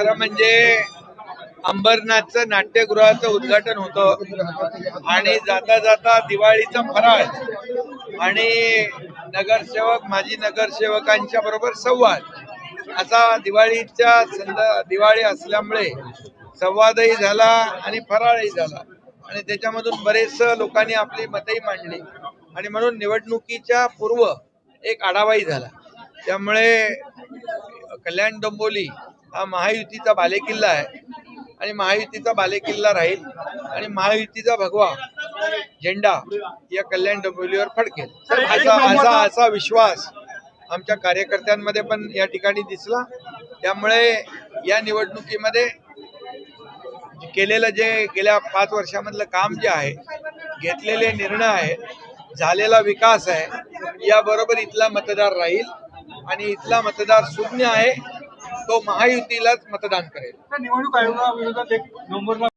खरं म्हणजे अंबरनाथचं नाट्यगृहाचं उद्घाटन होतं आणि जाता जाता दिवाळीचा फराळ आणि नगरसेवक माजी नगरसेवकांच्या बरोबर संवाद. असा दिवाळीच्या संद दिवाळी असल्यामुळे संवादही झाला आणि फराळही झाला. आणि त्याच्यामधून बरेच लोकांनी आपली मतही मांडली. आणि म्हणून निवडणुकीच्या पूर्व एक आढावाही झाला. त्यामुळे कल्याण डोंबोली हा महायुतीचा बालेकिल्ला आहे. आणि महायुतीचा बालेकिल्ला राहील आणि महायुतीचा भगवा झेंडा या कल्याण डोंबिवलीवर फडकेल. असा असा असा विश्वास आमच्या कार्यकर्त्यांमध्ये पण या ठिकाणी दिसला. त्यामुळे या निवडणुकीमध्ये केलेलं जे गेल्या पाच वर्षामधलं काम जे आहे घेतलेले निर्णय आहेत झालेला विकास आहे याबरोबर इथला मतदार राहील. आणि इथला मतदार शून्य आहे तो महायुतीलाच मतदान करेल. निवडणूक आयोगाविरोधात एक नोव्हेंबरला